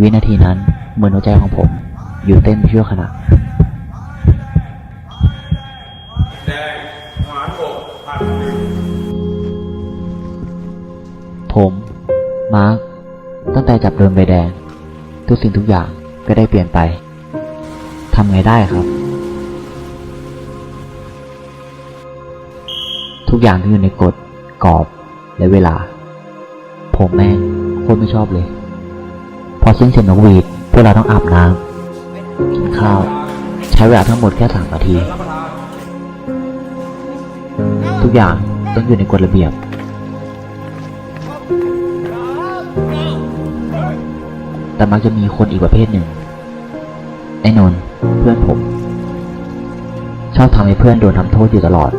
วินาทีนั้นเหมือนหัวใจของผมอยู่เต้นชั่วขณะแดผมมาร์คตั้งแต่จับโดนใบแดง ทุกสิ่งทุกอย่างก็ได้เปลี่ยนไปทำไงได้ครับ ทุกอย่างที่อยู่ในกฎกรอบและเวลา ผมแม่งโคตรไม่ชอบเลย อสิ้นเสียงนกหวีดพวกเราต้องอาบน้ำกินข้าว ใช้เวลาทั้งหมดแค่สามนาที ทุกอย่างต้องอยู่ในกฎระเบียบ แต่มักจะมีคนอีกประเภทหนึ่งไอ้นนท์เพื่อนผม ชอบทำให้เพื่อนโดนทำโทษอยู่ตลอด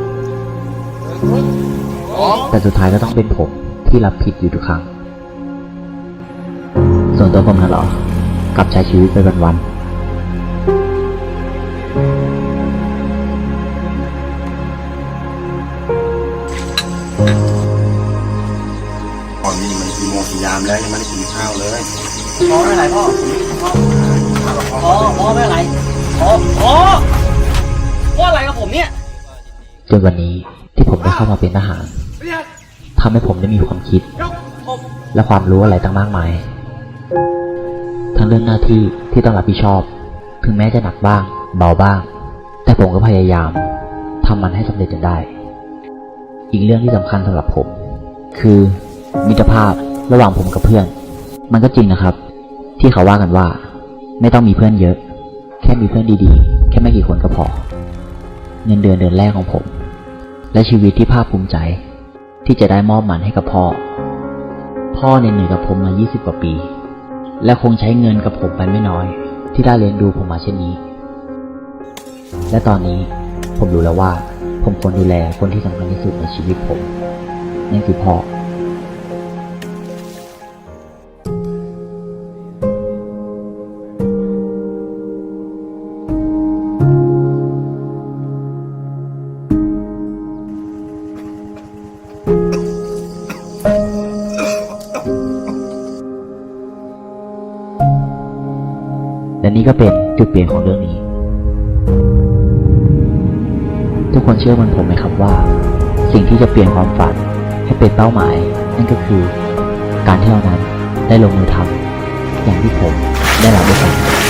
แต่สุดท้ายก็ต้องเป็นผมที่รับผิดอยู่ทุกครั้ง ส่วนตัวผมน่ะเหรอกลับใช้ชีวิตไปวันๆตอนนี้มันกี่โมงกี่ยามแล้วยังไม่ได้กินข้าวเลยพ่อไม่ไหนพ่อพ่อพ่อไม่ไหนพ่อพ่อพ่ออะไรกับผมเนี่ย จนวันนี้ที่ผมได้เข้ามาเป็นทหารทำให้ผมได้มีความคิด และความรู้อะไรต่างมากมายทั้ง เรื่องหน้าที่ที่ต้องรับผิดชอบ ถึงแม้จะหนักบ้าง เบาบ้าง แต่ผมก็พยายามทำมันให้สำเร็จจนได้ อีกเรื่องที่สำคัญสำหรับผม คือมิตรภาพระหว่างผมกับเพื่อน มันก็จริงนะครับ ที่เขาว่ากันว่า ไม่ต้องมีเพื่อนเยอะ แค่มีเพื่อนดีๆ แค่ไม่กี่คนก็พอ เงินเดือนเดือนแรกของผม และชีวิตที่ภาคภูมิใจ ที่จะได้มอบมันให้กับพ่อ พ่อเนี่ยเหนื่อยกับผมมา 20 กว่าปี และคงใช้เงินกับผมไปไม่น้อย ที่ได้เลี้ยงดูผมมาเช่นนี้ และตอนนี้ผมรู้แล้วว่า ผมควรดูแลคนที่สำคัญที่สุดในชีวิตผมนั่นคือพ่อ และนี่ก็เป็นจุดเปลี่ยนของเรื่องนี้ ทุกคนเชื่อมันผมไหมครับว่า สิ่งที่จะเปลี่ยนความฝันให้เป็นเป้าหมาย นั่นก็คือ การที่เรานั้นได้ลงมือทำอย่างที่ผมได้รับด้วยกัน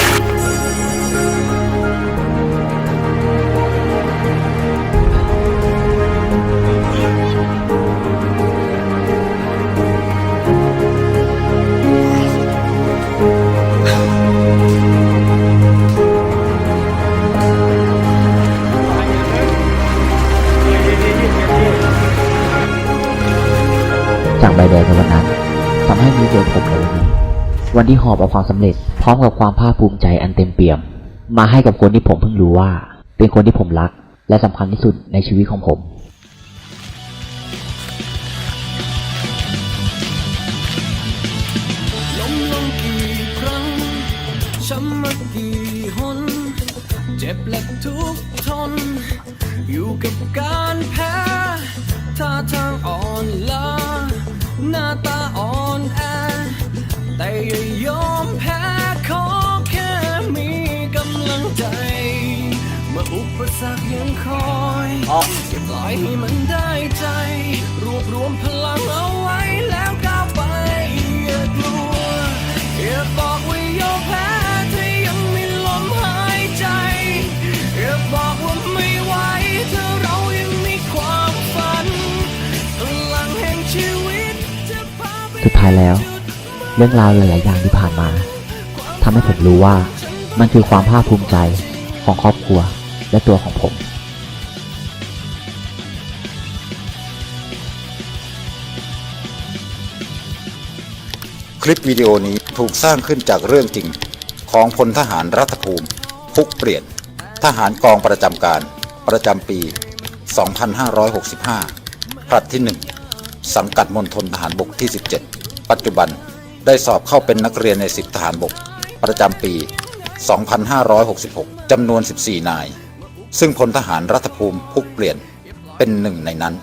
แดงในวันนั้นทำให้มีตัวผมในวันนี้วันที่หอบเอาความสำเร็จ พร้อมกับความภาคภูมิใจอันเต็มเปี่ยม มาให้กับคนที่ผมเพิ่งรู้ว่า เป็นคนที่ผมรัก และสำคัญที่สุดในชีวิตของผมล้มลงกี่ครั้งช้ำมากี่หนเจ็บและทุกทน อยู่กับการแพ้ท่าทางอ่อนล้า หน้าตาอ่อนแอ แต่อย่ายอมแพ้ ขอแค่มีกำลังใจ เมื่ออุปสรรคยังคอยอย่าปล่อยให้มันได้ใจ รวบรวมพลังเอาไว้แล้วก้าว สุดท้ายแล้ว เรื่องราวหลาย ๆ อย่างที่ผ่านมาทำให้ผมรู้ว่ามันคือความภาคภูมิใจของครอบครัวและตัวของผมคลิปวิดีโอนี้ถูกสร้างขึ้นจากเรื่องจริง ของพลทหารรัฐภูมิพุกเปลี่ยน ทหารกองประจำการ ประจำปี 2565ผลัดที่ 1 สังกัดมณฑลทหารบกที่ 17 ปัจจุบันได้สอบเข้าเป็นนักเรียนในสิบทหารบก ประจำปี 2566 จำนวน 14 นาย ซึ่งพลทหารรัฐภูมิพุกเปลี่ยนเป็นหนึ่งในนั้น